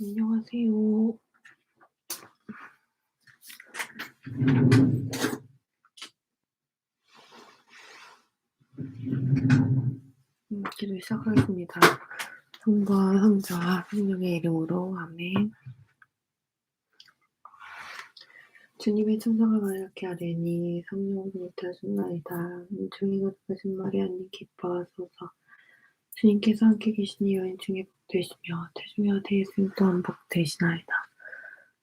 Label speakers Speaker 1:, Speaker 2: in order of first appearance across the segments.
Speaker 1: 안녕하세요. 음, 기도 시작하겠습니다. 성부와 성자와 성령의 이름으로 아멘. 주님의 천사가 말하게 하되니 성령으로 타준나이다. 은총이 거듭하신 마리아님 기뻐하소서. 주님께서 함께 계시니 여인 중에 복되시며 태중의 아들 예수님 또한 복되시나이다.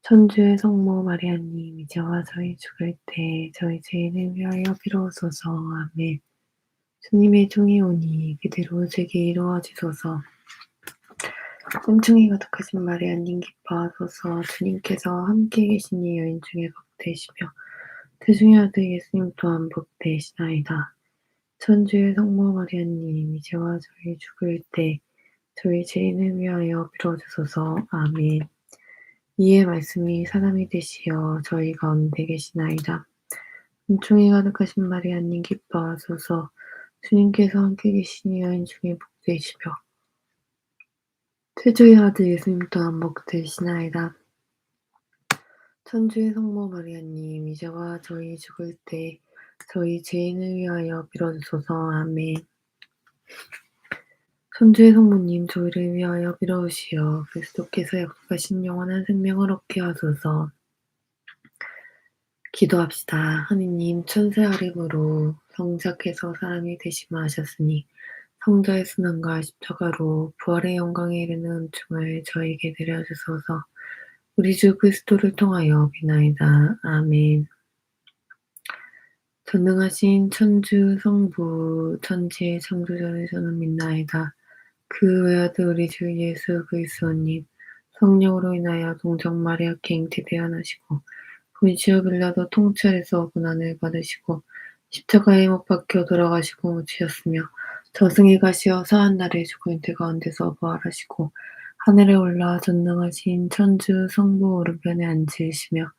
Speaker 1: 천주의 성모 마리아님 이제와 저희 죽을 때 저희 죄인을 위하여 빌어오소서. 아멘. 주님의 종이 오니 그대로 제게 이루어지소서. 은총이 가득하신 마리아님 기뻐하소서. 주님께서 함께 계시니 여인 중에 복되시며 태중의 아들 예수님 또한 복되시나이다. 천주의 성모 마리아님 이제와 저희 죽을 때 저희 죄인을 위하여 빌어주소서. 아멘. 이에 말씀이 사람이 되시어 저희 가운데 계시나이다. 은총이 가득하신 마리아님 기뻐하소서. 주님께서 함께 계시니 여인 중에 복되시며 태주의 아들 예수님 또한 복되시나이다. 천주의 성모 마리아님 이제와 저희 죽을 때 저희 죄인을 위하여 빌어주소서. 아멘. 천주의 성모님 저희를 위하여 빌어오시어 그리스도께서 약속하신 영원한 생명을 얻게 하소서. 기도합시다. 하느님 천세 아림으로 성자께서 사람이 되시마 하셨으니 성자의 순환과 십자가로 부활의 영광에 이르는 은총을 저에게 내려주소서. 우리 주 그리스도를 통하여 비나이다. 아멘. 전능하신 천주 성부 천지의 창조전을 저는 믿나이다. 그 외아들 우리 주 예수 그리스도님 성령으로 인하여 동정 마리아께 잉태되어나시고 본시오 빌라도 통찰에서 고난을 받으시고 십자가에 못 박혀 돌아가시고 묻히셨으며 저승에 가시어 사한 날에 죽은 태 가운데서 부활하시고 하늘에 올라 전능하신 천주 성부 오른편에 앉으시며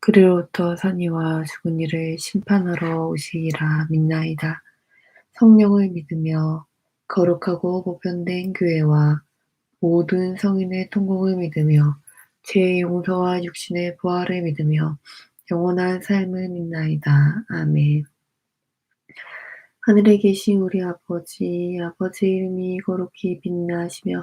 Speaker 1: 그리로부터 산이와 죽은 이를 심판하러 오시리라 믿나이다. 성령을 믿으며 거룩하고 보편된 교회와 모든 성인의 통곡을 믿으며 제 용서와 육신의 부활을 믿으며 영원한 삶을 믿나이다. 아멘. 하늘에 계신 우리 아버지, 아버지 이름이 거룩히 빛나시며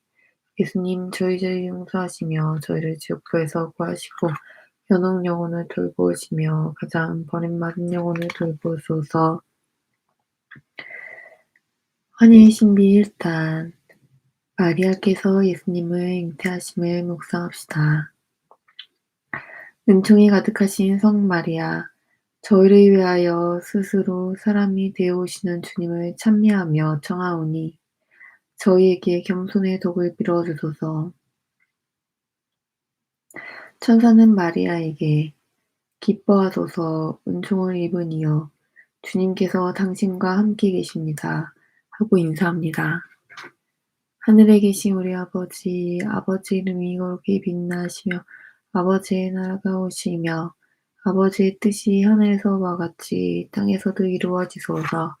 Speaker 1: 예수님 저희 죄를 용서하시며 저희를 지옥불에서 구하시고 연옥 영혼을 돌보시며 가장 버림받은 영혼을 돌보소서. 환희의 신비 1탄 마리아께서 예수님을 잉태하심을 묵상합시다. 은총이 가득하신 성 마리아, 저희를 위하여 스스로 사람이 되어 오시는 주님을 찬미하며 청하오니 저희에게 겸손의 독을 빌어 주소서. 천사는 마리아에게 기뻐하소서 은총을 입은 이여 주님께서 당신과 함께 계십니다. 하고 인사합니다. 하늘에 계신 우리 아버지, 아버지 이름이 거룩히 빛나시며 아버지의 나라가 오시며 아버지의 뜻이 하늘에서와 같이 땅에서도 이루어지소서.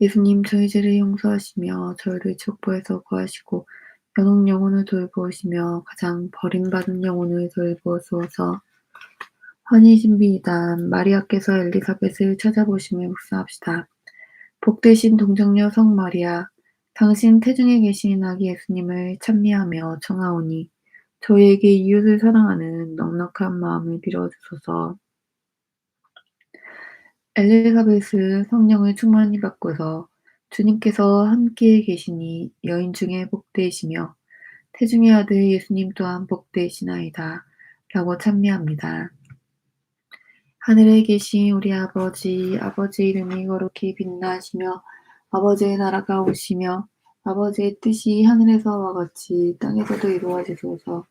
Speaker 1: 예수님 저희 죄를 용서하시며 저희를 축복해서 구하시고 연옥 영혼을 돌보시며 가장 버림받은 영혼을 돌보소서. 환희신비이단 마리아께서 엘리사벳을 찾아보심을 묵상합시다. 복되신 동정녀 성 마리아, 당신 태중에 계신 아기 예수님을 찬미하며 청하오니 저희에게 이웃을 사랑하는 넉넉한 마음을 빌어주소서. 엘리사벳은 성령을 충만히 받고서 주님께서 함께 계시니 여인 중에 복되시며 태중의 아들 예수님 또한 복되시나이다. 라고 찬미합니다. 하늘에 계신 우리 아버지, 아버지 이름이 거룩히 빛나시며 아버지의 나라가 오시며 아버지의 뜻이 하늘에서와 같이 땅에서도 이루어지소서.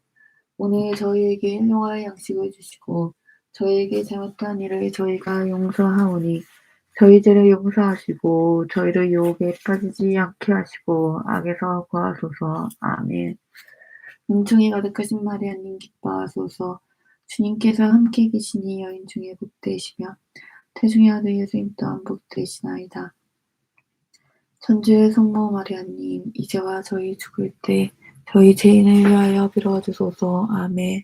Speaker 1: 오늘 저희에게 일용할 양식을 주시고 저희에게 잘못한 일을 저희가 용서하오니 저희 죄를 용서하시고 저희를 유혹에 빠지지 않게 하시고 악에서 구하소서. 아멘. 은총이 가득하신 마리아님 기뻐하소서. 주님께서 함께 계시니 여인 중에 복되시며 태중의 아들 예수님 또한 복되시나이다. 천주의 성모 마리아님 이제와 저희 죽을 때 저희 죄인을 위하여 빌어주소서. 아멘.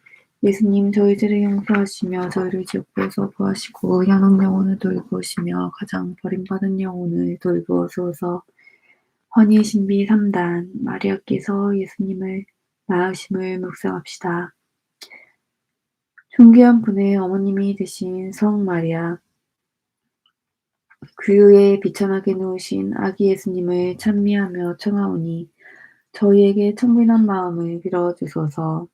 Speaker 1: 예수님 저희들을 용서하시며 저희를 지옥에서 구하시고 현혹 영혼을 돌보시며 가장 버림받은 영혼을 돌보소서 환희의 신비 3단 마리아께서 예수님을 낳으심을 묵상합시다. 존귀한 분의 어머님이 되신 성 마리아 규유에 비천하게 누우신 아기 예수님을 찬미하며 청하오니 저희에게 청빈한 마음을 빌어주소서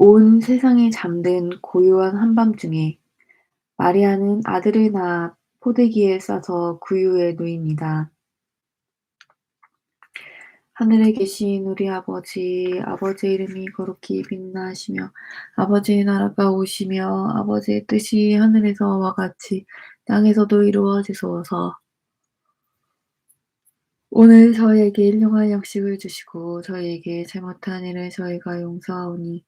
Speaker 1: 온 세상이 잠든 고요한 한밤중에 마리아는 아들을 낳아 포대기에 싸서 구유에 누입니다. 하늘에 계신 우리 아버지, 아버지의 이름이 거룩히 빛나시며 아버지의 나라가 오시며 아버지의 뜻이 하늘에서와 같이 땅에서도 이루어지소서. 오늘 저희에게 일용할 양식을 주시고 저희에게 잘못한 일을 저희가 용서하오니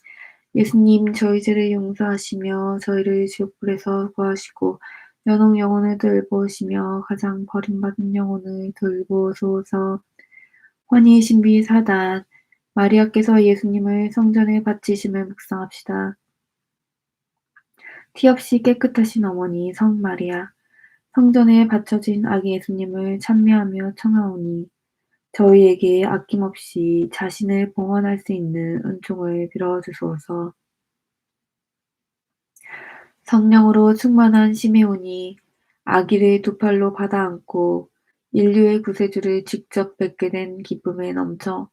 Speaker 1: 예수님 저희 죄를 용서하시며 저희를 지옥불에서 구하시고 연옥 영혼을 돌보시며 가장 버림받은 영혼을 돌보소서 환희의 신비 사단 마리아께서 예수님을 성전에 바치심을 묵상합시다. 티 없이 깨끗하신 어머니 성 마리아 성전에 바쳐진 아기 예수님을 찬미하며 청하오니 저희에게 아낌없이 자신을 봉헌할 수 있는 은총을 빌어주소서. 성령으로 충만한 시메온이 아기를 두 팔로 받아 안고 인류의 구세주를 직접 뵙게 된 기쁨에 넘쳐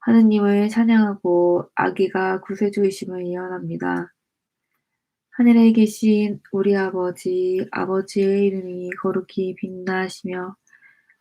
Speaker 1: 하느님을 찬양하고 아기가 구세주이심을 예언합니다. 하늘에 계신 우리 아버지, 아버지의 이름이 거룩히 빛나시며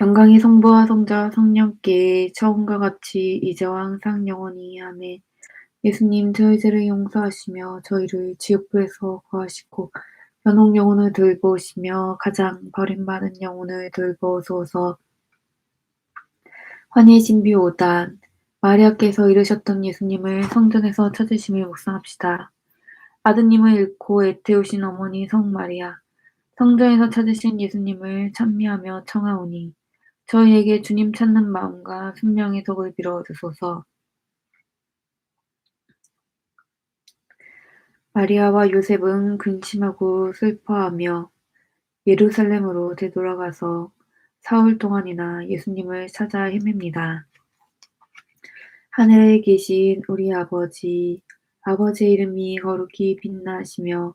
Speaker 1: 영광이 성부와 성자와 성령께 처음과 같이 이제와 항상 영원히 아멘. 예수님 저희 죄를 용서하시며 저희를 지옥불에서 구하시고 연옥 영혼을 돌보시며 가장 버림받은 영혼을 돌보소서. 환희의 신비 5단 마리아께서 이르셨던 예수님을 성전에서 찾으심을 묵상합시다. 아드님을 잃고 애태우신 어머니 성마리아 성전에서 찾으신 예수님을 찬미하며 청하오니 저희에게 주님 찾는 마음과 순명의 덕을 빌어 주소서. 마리아와 요셉은 근심하고 슬퍼하며 예루살렘으로 되돌아가서 사흘 동안이나 예수님을 찾아 헤맵니다. 하늘에 계신 우리 아버지, 아버지의 이름이 거룩히 빛나시며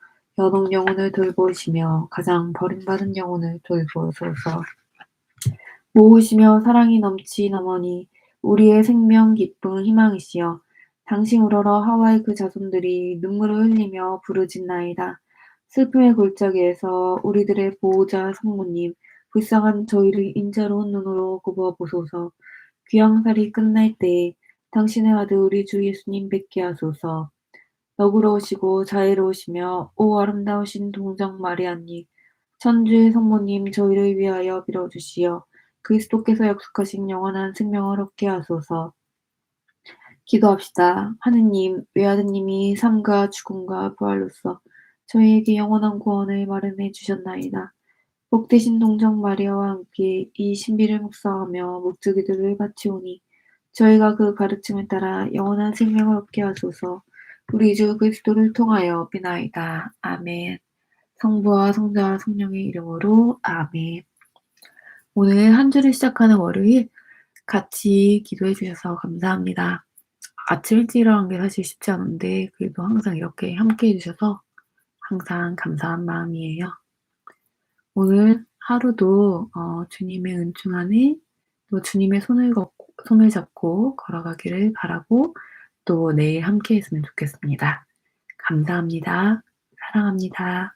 Speaker 1: 연옥 영혼을 돌보시며 가장 버림받은 영혼을 돌보소서. 모으시며 사랑이 넘친 어머니 우리의 생명 기쁨 희망이시여 당신 우러러 하와이 그 자손들이 눈물을 흘리며 부르짖나이다. 슬픔의 골짜기에서 우리들의 보호자 성모님 불쌍한 저희를 인자로운 눈으로 굽어보소서. 귀양살이 끝날 때에 당신의 아들 우리 주 예수님 뵙게 하소서. 너그러우시고 자애로우시며 오 아름다우신 동정 마리아님 천주의 성모님 저희를 위하여 빌어주시어 그리스도께서 약속하신 영원한 생명을 얻게 하소서. 기도합시다. 하느님, 외아드님이 삶과 죽음과 부활로서 저희에게 영원한 구원을 마련해 주셨나이다. 복되신 동정 마리아와 함께 이 신비를 묵상하며 목주기도를 바치오니 저희가 그 가르침을 따라 영원한 생명을 얻게 하소서. 우리 주 그리스도를 통하여 비나이다. 아멘. 성부와 성자와 성령의 이름으로 아멘. 오늘 한 주를 시작하는 월요일 같이 기도해 주셔서 감사합니다. 아침 일찍 일어나는 게 사실 쉽지 않은데 그래도 항상 이렇게 함께 해주셔서 항상 감사한 마음이에요. 오늘 하루도 어, 주님의 은총 안에 또 주님의 손을, 걷고, 손을 잡고 걸어가기를 바라고 또 내일 함께 했으면 좋겠습니다. 감사합니다. 사랑합니다.